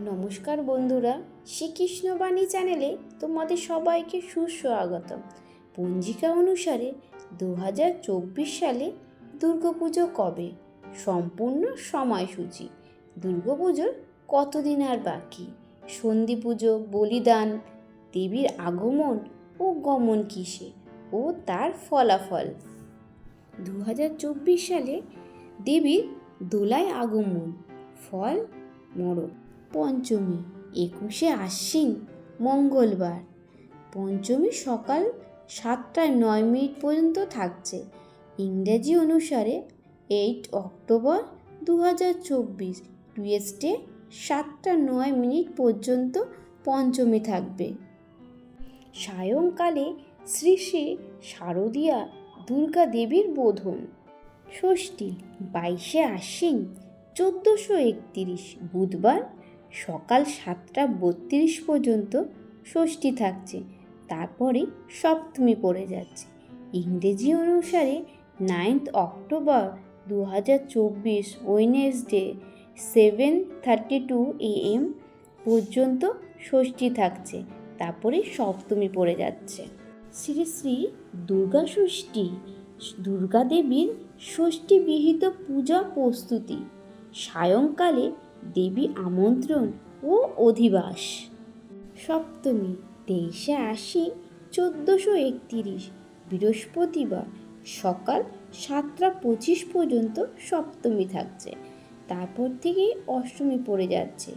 নমস্কার বন্ধুরা, শ্রীকৃষ্ণ বাণী চ্যানেলে তোমাদের সবাইকে সুস্বাগতম। পঞ্জিকা অনুসারে দু হাজার চব্বিশ সালে দুর্গাপুজো কবে? সম্পূর্ণ সময়সূচি। দুর্গাপুজোর কতদিন আর বাকি? সন্ধি পুজো বলিদান, দেবীর আগমন ও গমন কিসে ও তার ফলাফল? দু হাজার চব্বিশ সালে দেবীর দোলায় আগমন, ফল মরক পঞ্চমী, একুশে আশ্বিন, মঙ্গলবার। পঞ্চমী সকাল সাতটায় নয় মিনিট পর্যন্ত থাকছে। ইংরেজি অনুসারে এইট অক্টোবর দু হাজার চব্বিশ, টুয়েসডে সাতটা নয় মিনিট পর্যন্ত পঞ্চমী থাকবে। সায়ংকালে শ্রী শ্রী শারদীয়া দুর্গা দেবীর বোধন। ষষ্ঠী, বাইশে আশ্বিন, চোদ্দোশো একতিরিশ, বুধবার সকাল সাতটা বত্রিশ পর্যন্ত ষষ্ঠী থাকছে। তারপরে সপ্তমী পড়ে যাচ্ছে। ইংরেজি অনুসারে নাইন্থ অক্টোবর দু হাজার চব্বিশ Wednesday seven thirty two AM পর্যন্ত ষষ্ঠী থাকছে। তারপরে সপ্তমী পড়ে যাচ্ছে। শ্রী শ্রী দুর্গা ষষ্ঠী, দুর্গা দেবীর ষষ্ঠী বিহিত পূজা প্রস্তুতি। সায়ংকালে দেবী আমন্ত্রণ ও অধিবাস। সপ্তমী, তেইশে আশি চোদ্দোশো একতিরিশ, বৃহস্পতিবার সকাল সাতটা পঁচিশ পর্যন্ত সপ্তমী থাকছে। তারপর থেকেই অষ্টমী পড়ে যাচ্ছে।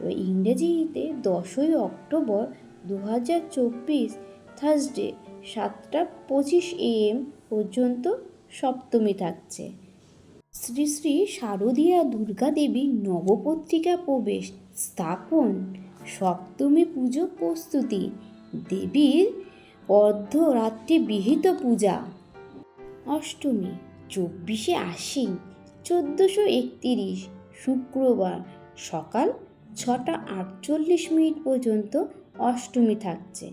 এবার ইংরেজিতে দশই অক্টোবর দু হাজার চব্বিশ, থার্সডে সাতটা পঁচিশ এএম পর্যন্ত সপ্তমী থাকছে। শ্রী শ্রী শারদীয়া দুর্গা দেবী নবপত্রিকা প্রবেশ স্থাপন, সপ্তমী পুজো প্রস্তুতি, দেবীর অর্ধরাত্রি বিহিত পূজা। অষ্টমী, চব্বিশে আশ্বিন, চোদ্দোশো একতিরিশ, শুক্রবার, সকাল ছটা আটচল্লিশ মিনিট পর্যন্ত অষ্টমী থাকছে।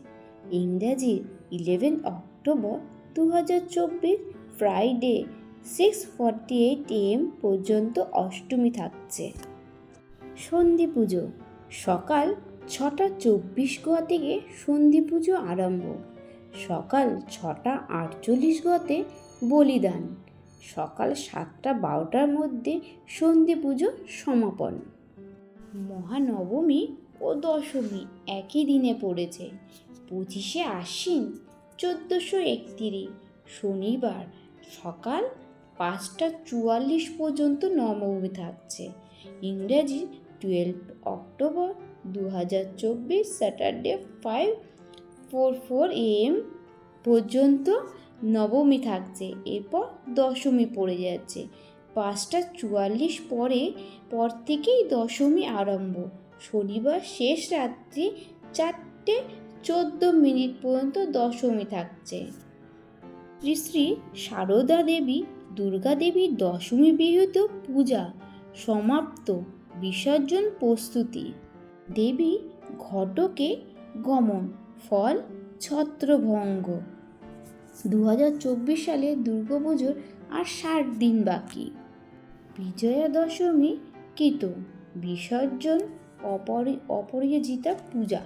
ইংরাজি ইলেভেন অক্টোবর দু হাজার চব্বিশ Friday six forty eight AM পর্যন্ত অষ্টমী থাকছে। সন্ধি পুজো। সকাল ছটা চব্বিশ গোয়া থেকে সন্ধি পুজো আরম্ভ। সকাল ছটা আটচল্লিশ গোয়াতে বলিদান। সকাল সাতটা বারোটার মধ্যে সন্ধি পুজো সমাপন। মহানবমী ও দশমী একই দিনে পড়েছে। পঁচিশে আশ্বিন, চোদ্দোশো একতিরিশ, শনিবার সকাল পাঁচটা চুয়াল্লিশ পর্যন্ত নবমী থাকছে। ইংরেজি টুয়েলভ অক্টোবর দু হাজার চব্বিশ Saturday five four four AM পর্যন্ত নবমী থাকছে, এরপর দশমী পড়ে যাচ্ছে। পাঁচটা চুয়াল্লিশ পরে, পর থেকেই দশমী আরম্ভ। শনিবার শেষ রাত্রি চারটে চোদ্দ মিনিট পর্যন্ত দশমী থাকছে। শ্রী শ্রী সারদা দেবী দুর্গা দেবীর দশমী বিহিত পূজা, সমাপ্ত, বিসর্জন প্রস্তুতি। দেবী ঘটকে গমন, ফল, ছত্রভঙ্গ। দু হাজার চব্বিশ সালে দুর্গাপুজোর আর ষাট দিন বাকি। বিজয়া দশমী কৃত, বিসর্জন, অপরি অপরিজিতা পূজা।